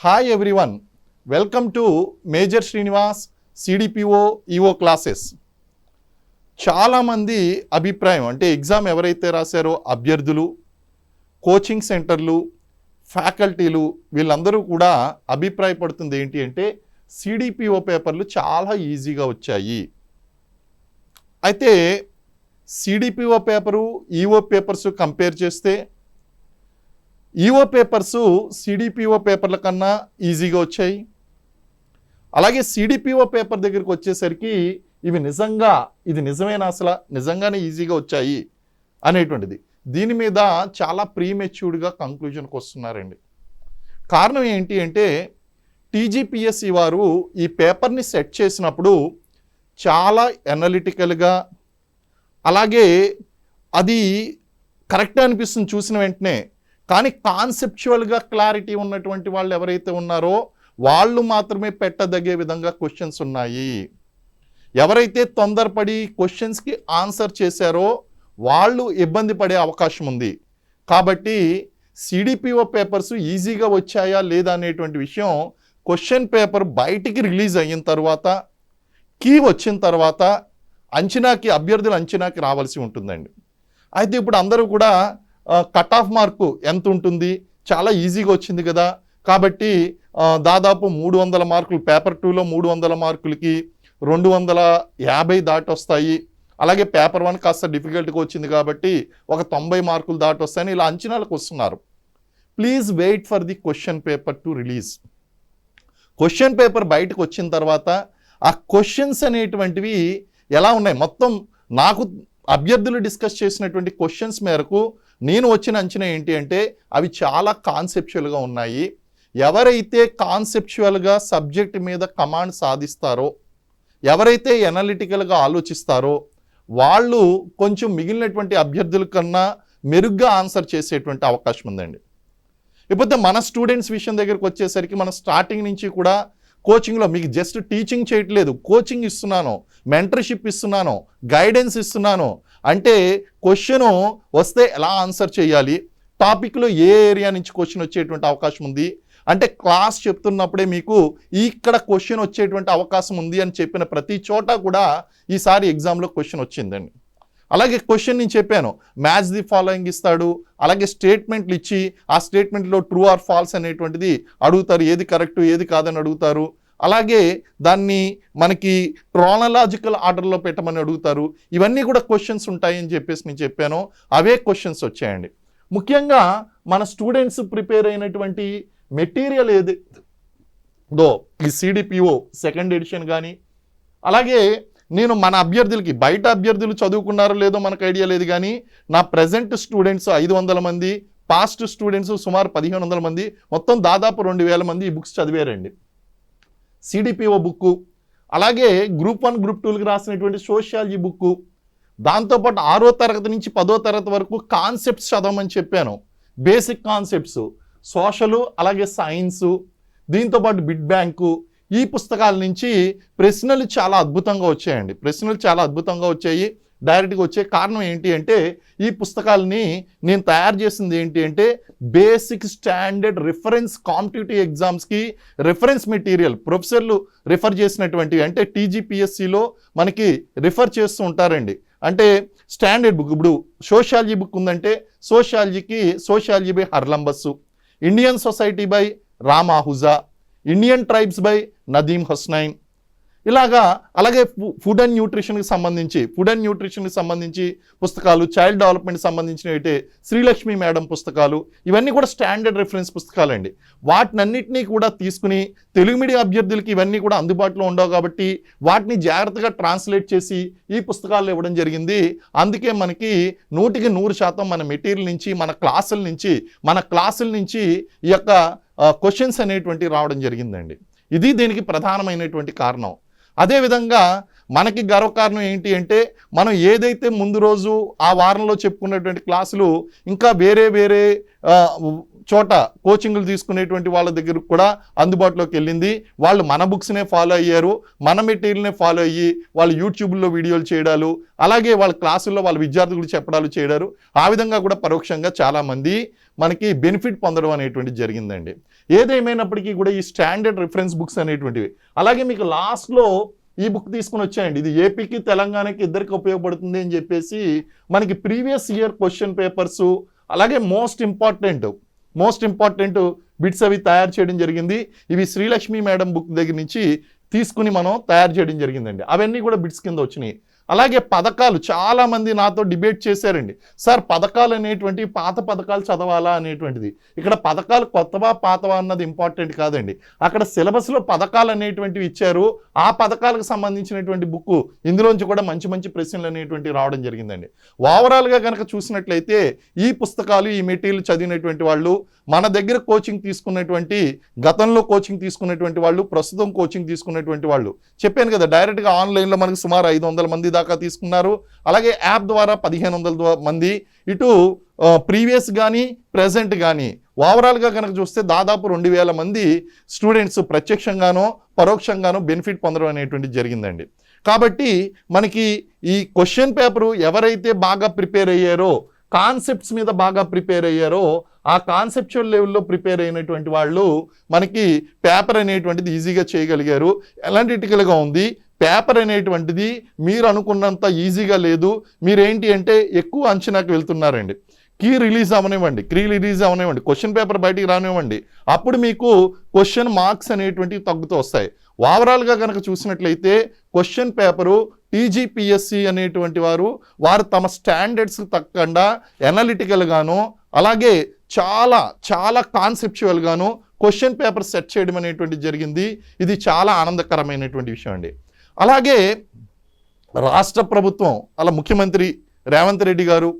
Hi everyone welcome to major Srinivas CDPO EO classes చాలామంది అభిప్రాయం అంటే ఎగ్జామ్ ఎవరైతే రాశారో అభ్యర్థులు కోచింగ్ సెంటర్లు ఫ్యాకల్టీలు వీళ్ళందరూ కూడా అభిప్రాయపడుతుంది ఏంటి అంటే సిడిపిఓ పేపర్లు చాలా ఈజీగా వచ్చాయి. అయితే CDPO paper EO papers compare చేస్తే ఈఓ పేపర్స్ సిడిపిఓ పేపర్ల కన్నా ఈజీగా వచ్చాయి. అలాగే సిడిపిఓ పేపర్ దగ్గరికి వచ్చేసరికి ఇవి నిజంగా ఇది నిజమైన అసలు? నిజంగానే ఈజీగా వచ్చాయి అనేటువంటిది. దీని మీద చాలా ప్రీమెచ్యూర్డ్గా కంక్లూజన్కి వస్తున్నారండి. కారణం ఏంటి అంటే టీజీపీఎస్సి వారు ఈ పేపర్ని సెట్ చేసినప్పుడు చాలా ఎనలిటికల్గా అలాగే అది కరెక్ట్ అనిపిస్తుంది చూసిన వెంటనే. కానీ కాన్సెప్చువల్గా క్లారిటీ ఉన్నటువంటి వాళ్ళు ఎవరైతే ఉన్నారో వాళ్ళు మాత్రమే పెట్టదగే విధంగా క్వశ్చన్స్ ఉన్నాయి. ఎవరైతే తొందరపడి క్వశ్చన్స్కి ఆన్సర్ చేశారో వాళ్ళు ఇబ్బంది పడే అవకాశం ఉంది. కాబట్టి సిడిపిఓ పేపర్స్ ఈజీగా వచ్చాయా లేదా అనేటువంటి విషయం క్వశ్చన్ పేపర్ బయటికి రిలీజ్ అయిన తర్వాత కీ వచ్చిన తర్వాత అంచనాకి అభ్యర్థుల అంచనాకి రావాల్సి ఉంటుందండి. అయితే ఇప్పుడు అందరూ కూడా కట్ ఆఫ్ మార్కు ఎంత ఉంటుంది చాలా ఈజీగా వచ్చింది కదా. కాబట్టి దాదాపు మూడు వందల మార్కులు పేపర్ టూలో మూడు వందల మార్కులకి రెండు వందల యాభై దాటి వస్తాయి అలాగే పేపర్ వన్ కాస్త డిఫికల్ట్గా వచ్చింది కాబట్టి ఒక తొంభై మార్కులు దాటి వస్తాయని ఇలా అంచనాలకు వస్తున్నారు. Please wait for the question paper to release question paper బయటకు వచ్చిన తర్వాత ఆ క్వశ్చన్స్ అనేటువంటివి ఎలా ఉన్నాయి? మొత్తం నాకు అభ్యర్థులు డిస్కస్ చేసినటువంటి క్వశ్చన్స్ మేరకు నేను వచ్చిన అంచనా ఏంటి అంటే అవి చాలా కాన్సెప్చువల్గా ఉన్నాయి. ఎవరైతే కాన్సెప్చువల్గా సబ్జెక్ట్ మీద కమాండ్ సాధిస్తారో ఎవరైతే ఎనలిటికల్గా ఆలోచిస్తారో వాళ్ళు కొంచెం మిగిలినటువంటి అభ్యర్థుల కన్నా మెరుగ్గా ఆన్సర్ చేసేటువంటి అవకాశం ఉందండి. ఇకపోతే మన స్టూడెంట్స్ విషయం దగ్గరికి వచ్చేసరికి మన స్టార్టింగ్ నుంచి కూడా కోచింగ్లో మీకు జస్ట్ టీచింగ్ చేయట్లేదు. కోచింగ్ ఇస్తున్నాను మెంటర్షిప్ ఇస్తున్నాను గైడెన్స్ ఇస్తున్నాను అంటే క్వశ్చన్ వస్తే ఎలా ఆన్సర్ చేయాలి? టాపిక్లో ఏ ఏరియా నుంచి క్వశ్చన్ వచ్చేటువంటి అవకాశం ఉంది? అంటే క్లాస్ చెప్తున్నప్పుడే మీకు ఇక్కడ క్వశ్చన్ వచ్చేటువంటి అవకాశం ఉంది అని చెప్పిన ప్రతి చోట కూడా ఈసారి ఎగ్జామ్లో క్వశ్చన్ వచ్చిందండి. అలాగే క్వశ్చన్ నేను చెప్పాను. మ్యాచ్ ది ఫాలోయింగ్ ఇస్తాడు. అలాగే స్టేట్మెంట్లు ఇచ్చి ఆ స్టేట్మెంట్లో ట్రూ ఆర్ ఫాల్స్ అనేటువంటిది అడుగుతారు. ఏది కరెక్ట్ ఏది కాదని అడుగుతారు. అలాగే దాన్ని మనకి క్రానలాజికల్ ఆర్డర్లో పెట్టమని అడుగుతారు. ఇవన్నీ కూడా క్వశ్చన్స్ ఉంటాయని చెప్పేసి నేను చెప్పాను. అవే క్వశ్చన్స్ వచ్చాయండి. ముఖ్యంగా మన స్టూడెంట్స్ ప్రిపేర్ అయినటువంటి మెటీరియల్ ఏది? దో ఈ సిడిపిఓ సెకండ్ ఎడిషన్ కానీ అలాగే నేను మన అభ్యర్థులకి బయట అభ్యర్థులు చదువుకున్నారో లేదో మనకు ఐడియా లేదు కానీ నా ప్రజెంట్ స్టూడెంట్స్ ఐదు వందల మంది పాస్ట్ స్టూడెంట్స్ సుమారు పదిహేను వందల మంది మొత్తం దాదాపు రెండు వేల మంది ఈ బుక్స్ చదివారండి. సిడిపిఓ బుక్కు అలాగే గ్రూప్ వన్ గ్రూప్ టూలకు రాసినటువంటి సోషియాలజీ బుక్కు. దాంతోపాటు ఆరో తరగతి నుంచి పదో తరగతి వరకు కాన్సెప్ట్స్ చదవమని చెప్పాను. బేసిక్ కాన్సెప్ట్స్ సోషలు అలాగే సైన్సు దీంతోపాటు బిడ్ బ్యాంకు. ఈ పుస్తకాల నుంచి ప్రశ్నలు చాలా అద్భుతంగా వచ్చాయండి. ప్రశ్నలు చాలా అద్భుతంగా వచ్చాయి. డైరెక్ట్గా వచ్చే కారణం ఏంటి అంటే ఈ పుస్తకాలని నేను తయారు చేసింది ఏంటి అంటే బేసిక్ స్టాండర్డ్ రిఫరెన్స్ కాంపిటేటివ్ ఎగ్జామ్స్కి రిఫరెన్స్ మెటీరియల్ ప్రొఫెసర్లు రిఫర్ చేసినటువంటివి అంటే టీజీపీఎస్సిలో మనకి రిఫర్ చేస్తూ ఉంటారండి. అంటే స్టాండర్డ్ బుక్ ఇప్పుడు సోషాలజీ బుక్ ఉందంటే సోషాలజీకి sociology by Haralambos Indian society by Ram Ahuja Indian tribes by Nadeem Hasnain ఇలాగా అలాగే ఫు- ఫుడ్ అండ్ న్యూట్రిషన్కి సంబంధించి ఫుడ్ అండ్ న్యూట్రిషన్కి సంబంధించి పుస్తకాలు చైల్డ్ డెవలప్మెంట్ సంబంధించినవి అయితే శ్రీలక్ష్మి మేడం పుస్తకాలు ఇవన్నీ కూడా స్టాండర్డ్ రిఫరెన్స్ పుస్తకాలండి. వాటినన్నింటినీ కూడా తీసుకుని తెలుగు మీడియా అభ్యర్థులకి ఇవన్నీ కూడా అందుబాటులో ఉండవు కాబట్టి వాటిని జాగ్రత్తగా ట్రాన్స్లేట్ చేసి ఈ పుస్తకాలు ఇవ్వడం జరిగింది. అందుకే మనకి నూటికి నూరు శాతం మన మెటీరియల్ నుంచి మన క్లాసుల నుంచి మన క్లాసుల నుంచి ఈ యొక్క క్వశ్చన్స్ అనేటువంటి రావడం జరిగిందండి. ఇది దీనికి ప్రధానమైనటువంటి కారణం. అదేవిధంగా మనకి గర్వకారణం ఏంటి అంటే మనం ఏదైతే ముందు రోజు ఆ వారంలో చెప్పుకున్నటువంటి క్లాసులు ఇంకా వేరే వేరే చోట కోచింగ్లు తీసుకునేటువంటి వాళ్ళ దగ్గర కూడా అందుబాటులోకి వెళ్ళింది. వాళ్ళు మన బుక్స్నే ఫాలో అయ్యారు. మన మెటీరియల్నే ఫాలో అయ్యి వాళ్ళు యూట్యూబ్లో వీడియోలు చేయడాలు అలాగే వాళ్ళ క్లాసుల్లో వాళ్ళ విద్యార్థులు చెప్పడాలు చేయడారు. ఆ విధంగా కూడా పరోక్షంగా చాలామంది మనకి బెనిఫిట్ పొందడం అనేటువంటిది జరిగిందండి. ఏదేమైనప్పటికీ కూడా ఈ స్టాండర్డ్ రిఫరెన్స్ బుక్స్ అనేటువంటివి. అలాగే మీకు లాస్ట్లో ఈ బుక్ తీసుకుని వచ్చాయండి. ఇది ఏపీకి తెలంగాణకి ఇద్దరికి ఉపయోగపడుతుంది అని చెప్పేసి మనకి ప్రీవియస్ ఇయర్ క్వశ్చన్ పేపర్స్ అలాగే most important most important bits అవి తయారు చేయడం జరిగింది. ఇవి శ్రీలక్ష్మి మేడం బుక్ దగ్గర నుంచి తీసుకుని మనం తయారు చేయడం జరిగిందండి. అవన్నీ కూడా బిట్స్ కింద వచ్చినాయి. అలాగే పథకాలు చాలా మంది నాతో డిబేట్ చేశారండి. సార్ పథకాలు అనేటువంటి పాత పథకాలు చదవాలా అనేటువంటిది. ఇక్కడ పథకాలు కొత్తవా పాతవా అన్నది ఇంపార్టెంట్ కాదండి. అక్కడ సిలబస్లో పథకాలు అనేటువంటివి ఇచ్చారు. ఆ పథకాలకు సంబంధించినటువంటి బుక్ ఇందులోంచి కూడా మంచి మంచి ప్రశ్నలు అనేటువంటివి రావడం జరిగిందండి. ఓవరాల్గా కనుక చూసినట్లయితే ఈ పుస్తకాలు ఈ మెటీరియల్ చదివినటువంటి వాళ్ళు మన దగ్గర కోచింగ్ తీసుకున్నటువంటి గతంలో కోచింగ్ తీసుకున్నటువంటి వాళ్ళు ప్రస్తుతం కోచింగ్ తీసుకున్నటువంటి వాళ్ళు చెప్పాను కదా డైరెక్ట్గా ఆన్లైన్లో మనకు సుమారు ఐదు వందల మంది దాకా తీసుకున్నారు. అలాగే యాప్ ద్వారా పదిహేను వందల మంది ఇటు ప్రీవియస్ కానీ ప్రజెంట్ కానీ ఓవరాల్గా కనుక చూస్తే దాదాపు రెండు వేల మంది స్టూడెంట్స్ ప్రత్యక్షంగానో పరోక్షంగానో బెనిఫిట్ పొందడం అనేటువంటి జరిగిందండి. కాబట్టి మనకి ఈ క్వశ్చన్ పేపరు ఎవరైతే బాగా ప్రిపేర్ అయ్యారో కాన్సెప్ట్స్ మీద బాగా ప్రిపేర్ అయ్యారో ఆ కాన్సెప్చువల్ లెవెల్లో ప్రిపేర్ అయినటువంటి వాళ్ళు మనకి పేపర్ అనేటువంటిది ఈజీగా చేయగలిగారు. ఎలాంటిటికల్గా ఉంది? పేపర్ అనేటువంటిది మీరు అనుకున్నంత ఈజీగా లేదు. మీరేంటి అంటే ఎక్కువ అంచనాకు వెళ్తున్నారండి. కీ రిలీజ్ అవనివ్వండి. కీ రిలీజ్ అవనివ్వండి. క్వశ్చన్ పేపర్ బయటికి రానివ్వండి. అప్పుడు మీకు క్వశ్చన్ మార్క్స్ అనేటువంటివి తగ్గుతూ వస్తాయి. ఓవరాల్గా కనుక చూసినట్లయితే క్వశ్చన్ పేపరు టీజీపీఎస్సి అనేటువంటి వారు వారు తమ స్టాండర్డ్స్ తగ్గకుండా ఎనలిటికల్గాను అలాగే చాలా చాలా కాన్సెప్చువల్గాను క్వశ్చన్ పేపర్ సెట్ చేయడం అనేటువంటి జరిగింది. ఇది చాలా ఆనందకరమైనటువంటి విషయం అండి. అలాగే రాష్ట్ర ప్రభుత్వం అలా ముఖ్యమంత్రి రేవంత్ రెడ్డి గారు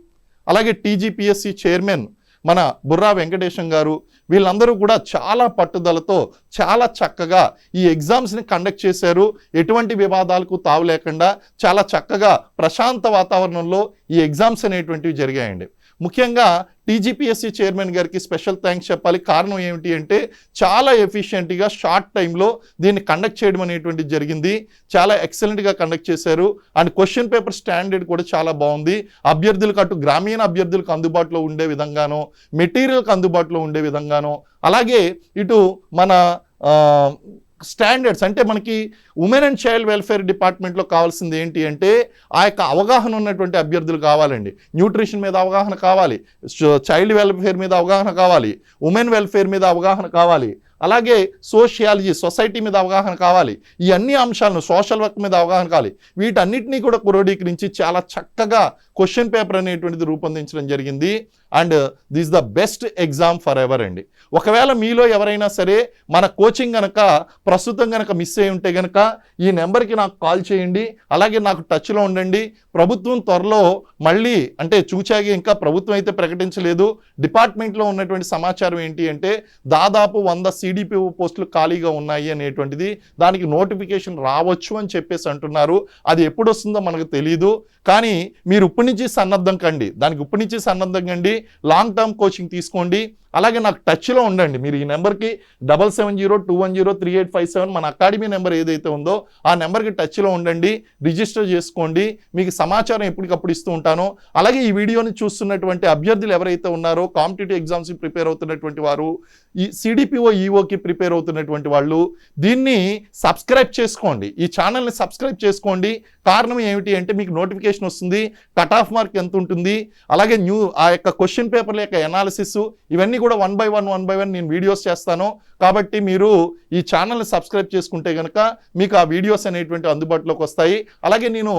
అలాగే టీజీపీఎస్సి చైర్మన్ మన బుర్రా వెంకటేశం గారు వీళ్ళందరూ కూడా చాలా పట్టుదలతో చాలా చక్కగా ఈ ఎగ్జామ్స్ని కండక్ట్ చేశారు. ఎటువంటి వివాదాలకు తావు లేకుండా చాలా చక్కగా ప్రశాంత వాతావరణంలో ఈ ఎగ్జామ్స్ అనేటువంటివి జరిగాయండి. ముఖ్యంగా టీజీపీఎస్సీ చైర్మన్ గారికి స్పెషల్ థ్యాంక్స్ చెప్పాలి. కారణం ఏమిటి అంటే చాలా ఎఫిషియెంట్గా షార్ట్ టైంలో దీన్ని కండక్ట్ చేయడం అనేటువంటిది జరిగింది. చాలా ఎక్సలెంట్గా కండక్ట్ చేశారు. అండ్ క్వశ్చన్ పేపర్ స్టాండర్డ్ కూడా చాలా బాగుంది. అభ్యర్థులకు అటు గ్రామీణ అభ్యర్థులకు అందుబాటులో ఉండే విధంగానో మెటీరియల్కి అందుబాటులో ఉండే విధంగానో అలాగే ఇటు మన స్టాండర్డ్స్. అంటే మనకి ఉమెన్ అండ్ చైల్డ్ వెల్ఫేర్ డిపార్ట్మెంట్లో కావాల్సింది ఏంటి అంటే ఆ యొక్క అవగాహన ఉన్నటువంటి అభ్యర్థులు కావాలండి. న్యూట్రిషన్ మీద అవగాహన కావాలి. చైల్డ్ వెల్ఫేర్ మీద అవగాహన కావాలి. ఉమెన్ వెల్ఫేర్ మీద అవగాహన కావాలి. అలాగే సోషియాలజీ సొసైటీ మీద అవగాహన కావాలి. ఈ అన్ని అంశాలను సోషల్ వర్క్ మీద అవగాహన కావాలి. వీటన్నిటినీ కూడా క్రోడీకరించి చాలా చక్కగా క్వశ్చన్ పేపర్ అనేటువంటిది రూపొందించడం జరిగింది. And this the best exam for ever అండి. ఒకవేళ మీలో ఎవరైనా సరే మన కోచింగ్ కనుక ప్రస్తుతం కనుక మిస్ అయి ఉంటే కనుక ఈ నెంబర్కి నాకు కాల్ చేయండి అలాగే నాకు టచ్లో ఉండండి. ప్రభుత్వం త్వరలో మళ్ళీ అంటే చూచాగి ఇంకా ప్రభుత్వం అయితే ప్రకటించలేదు. డిపార్ట్మెంట్లో ఉన్నటువంటి సమాచారం ఏంటి అంటే దాదాపు వంద సిడిపిఓ పోస్టులు ఖాళీగా ఉన్నాయి అనేటువంటిది. దానికి నోటిఫికేషన్ రావచ్చు అని చెప్పేసి అంటున్నారు. అది ఎప్పుడు వస్తుందో మనకు తెలియదు కానీ మీరు ఇప్పటి నుంచి సన్నద్ధం కండి. దానికి ఇప్పటి నుంచి సన్నద్ధం కండి. లాంగ్ టర్మ్ కోచింగ్ తీసుకోండి. అలాగే నాకు టచ్లో ఉండండి. మీరు ఈ నెంబర్కి double seven zero two one zero three eight five seven మన అకాడమీ నెంబర్ ఏదైతే ఉందో ఆ నెంబర్కి టచ్లో ఉండండి. రిజిస్టర్ చేసుకోండి. మీకు సమాచారం ఎప్పటికప్పుడు ఇస్తూ ఉంటాను. అలాగే ఈ వీడియోని చూస్తున్నటువంటి అభ్యర్థులు ఎవరైతే ఉన్నారో కాంపిటేటివ్ ఎగ్జామ్స్కి ప్రిపేర్ అవుతున్నటువంటి వారు ఈ సిడిపిఓ ఈఓకి ప్రిపేర్ అవుతున్నటువంటి వాళ్ళు దీన్ని సబ్స్క్రైబ్ చేసుకోండి. ఈ ఛానల్ని సబ్స్క్రైబ్ చేసుకోండి. కారణం ఏమిటి అంటే మీకు నోటిఫికేషన్ వస్తుంది. కట్ ఆఫ్ మార్క్ ఎంత ఉంటుంది? అలాగే న్యూ ఆ యొక్క క్వశ్చన్ పేపర్ల యొక్క ఎనాలిసిస్ ఇవన్నీ కూడా one by one one by one నేను వీడియోస్ చేస్తాను. కాబట్టి మీరు ఈ ఛానల్ని సబ్స్క్రైబ్ చేసుకుంటే కనుక మీకు ఆ వీడియోస్ అనేటువంటి అందుబాటులోకి వస్తాయి. అలాగే నేను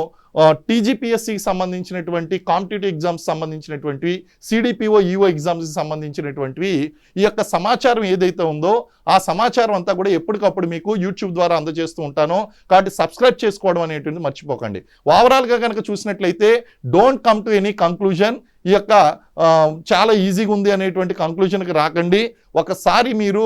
టీజీపీఎస్సికి సంబంధించినటువంటి కాంపిటేటివ్ ఎగ్జామ్స్ సంబంధించినటువంటి సిడిపిఓ ఈఓ ఎగ్జామ్స్కి సంబంధించినటువంటివి ఈ యొక్క సమాచారం ఏదైతే ఉందో ఆ సమాచారం అంతా కూడా ఎప్పటికప్పుడు మీకు యూట్యూబ్ ద్వారా అందజేస్తూ ఉంటాను. కాబట్టి సబ్స్క్రైబ్ చేసుకోవడం అనేటువంటి మర్చిపోకండి. ఓవరాల్గా కనుక చూసినట్లయితే don't come to any conclusion ఈ యొక్క చాలా ఈజీగా ఉంది అనేటువంటి కంక్లూజన్కి రాకండి. ఒకసారి మీరు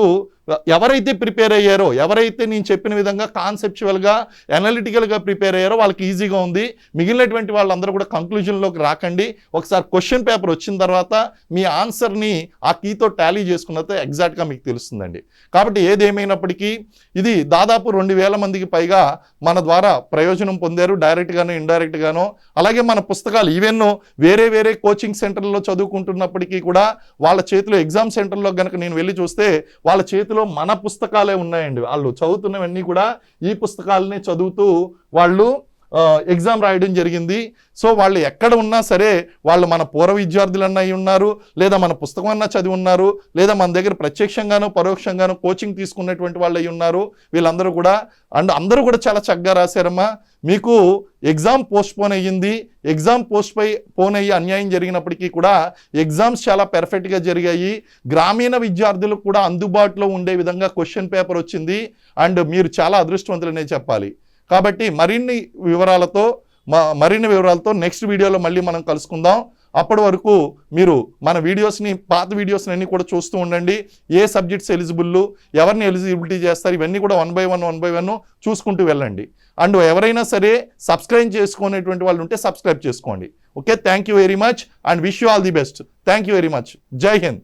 ఎవరైతే ప్రిపేర్ అయ్యారో ఎవరైతే నేను చెప్పిన విధంగా కాన్సెప్చువల్గా అనలిటికల్గా ప్రిపేర్ అయ్యారో వాళ్ళకి ఈజీగా ఉంది. మిగిలినటువంటి వాళ్ళందరూ కూడా కంక్లూజన్లోకి రాకండి. ఒకసారి క్వశ్చన్ పేపర్ వచ్చిన తర్వాత మీ ఆన్సర్ని ఆ కీతో టాలీ చేసుకున్నతో ఎగ్జాక్ట్గా మీకు తెలుస్తుందండి. కాబట్టి ఏదేమైనప్పటికీ ఇది దాదాపు రెండు వేల మందికి పైగా మన ద్వారా ప్రయోజనం పొందారు డైరెక్ట్గాను ఇండైరెక్ట్గాను అలాగే మన పుస్తకాలు ఈవెన్ వేరే వేరే కోచింగ్ సెంటర్లో చదువుకుంటున్నప్పటికీ కూడా వాళ్ళ చేతిలో ఎగ్జామ్ సెంటర్లో కనుక నేను వెళ్ళి చూస్తే వాళ్ళ చేతిలో మన పుస్తకాలే ఉన్నాయండి. వాళ్ళు చదువుతున్నవన్నీ కూడా ఈ పుస్తకాలనే చదువుతూ వాళ్ళు ఎగ్జామ్ రాయడం జరిగింది. సో వాళ్ళు ఎక్కడ ఉన్నా సరే వాళ్ళు మన పూర్వ విద్యార్థులన్నా అయి ఉన్నారు లేదా మన పుస్తకం అన్నా చదివి ఉన్నారు లేదా మన దగ్గర ప్రత్యక్షంగానో పరోక్షంగానో కోచింగ్ తీసుకున్నటువంటి వాళ్ళు అయి ఉన్నారు. వీళ్ళందరూ కూడా అండ్ అందరూ కూడా చాలా చక్కగా రాశారమ్మా. మీకు ఎగ్జామ్ పోస్ట్ పోన్ అయ్యింది. ఎగ్జామ్ పోస్ట్ పై పోన్ అయ్యి అన్యాయం జరిగినప్పటికీ కూడా ఎగ్జామ్స్ చాలా పెర్ఫెక్ట్గా జరిగాయి. గ్రామీణ విద్యార్థులకు కూడా అందుబాటులో ఉండే విధంగా క్వశ్చన్ పేపర్ వచ్చింది. అండ్ మీరు చాలా అదృష్టవంతులనే చెప్పాలి. కాబట్టి మరిన్ని వివరాలతో మ- మరిన్ని వివరాలతో నెక్స్ట్ వీడియోలో మళ్ళీ మనం కలుసుకుందాం. అప్పటి వరకు మీరు మన వీడియోస్ని పాత వీడియోస్ని అన్నీ కూడా చూస్తూ ఉండండి. ఏ సబ్జెక్ట్స్ ఎలిజిబుల్ ఎవరిని ఎలిజిబిలిటీ చేస్తారు ఇవన్నీ కూడా one by one one by one చూసుకుంటూ వెళ్ళండి. అండ్ ఎవరైనా సరే సబ్స్క్రైబ్ చేసుకునేటువంటి వాళ్ళు ఉంటే సబ్స్క్రైబ్ చేసుకోండి. Okay thank you very much and wish you all the best thank you very much Jai Hind